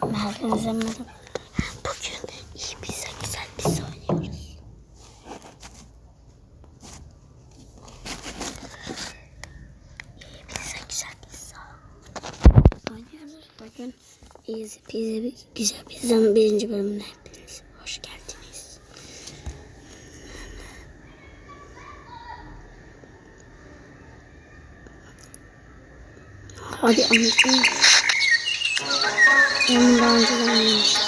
Herkese merhaba. Bugün iyi pizza güzel pizza oynuyoruz. İyi pizza güzel pizza. Oynuyoruz. Bugün iyi pizza güzel pizzanın birinci bölümüne hepiniz hoş geldiniz. Hadi anlatayım. Ben daha önceden oynamıştım.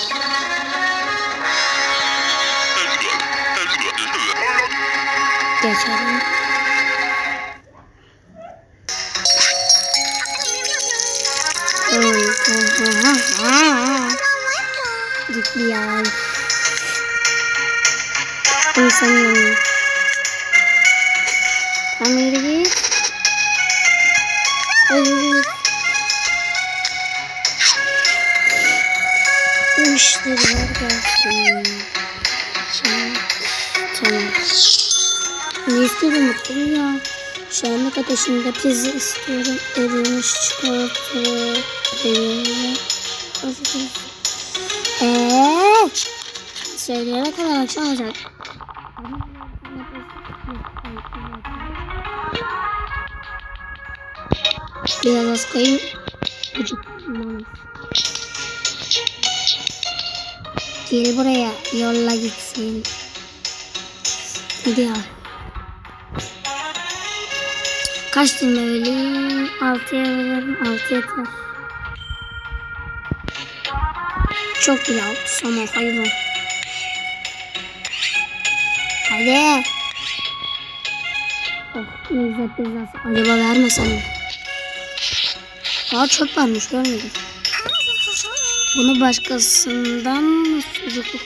Geçelim. Gitti ya. İnsanın. Müşteriler gelsin. Şimdi, tamam. Ne istiyorum mutluyum ya. Şu anlık ateşimde pizza istiyorum. Erimiş çikolata. Erimiş. Eee? Söyleyene kadar akşam olacak. Biraz az koyayım. Gıcık. Gel buraya yolla gitsin. Gidiyor. Kaç tane vereyim? Altıya veririm. Altı yeter. Çok bile altı sana hayvan. Hadi. Oh, güzel pizzası. Acaba vermesem mi? Aa çöp varmış görmedim. Bunu başkasından sucuklu?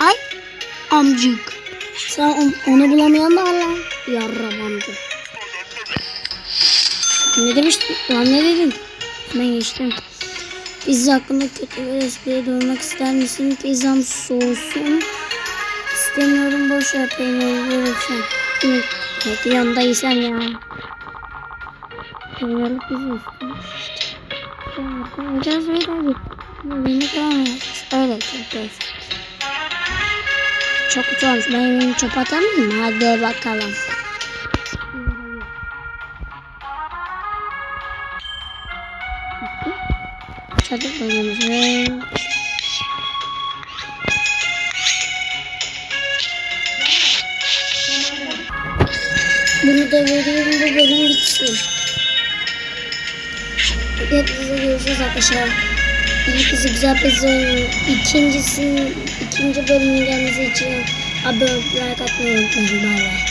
Ay amcık. Sen on- onu bulamayan da var lan. Yarram amca. Ne demiştin? Lan ne dedin? Ben geçtim. Pizza hakkında kötü bir espriye dönmek ister misin? Pizzam soğusun. İstemiyorum boş ver peyniri verirsen. Evet yanında yesen ya. Peynirli pizza istiyorum. Koyacağız ve hadi. Beni koyamayacağız. Öyle çok Çok kötü olmuş. Ben yemeğimi çöpe atamayayım? Hadi bakalım. Çadık bölümümüzü. Bunu da veriyorum bu bölüm bitsin. Hepinize görüşürüz arkadaşlar. Pizza güzel pizza ikincisi ikinci bölümün gelmesi için abone olmayı like atmayı unutmayın. Bay bay.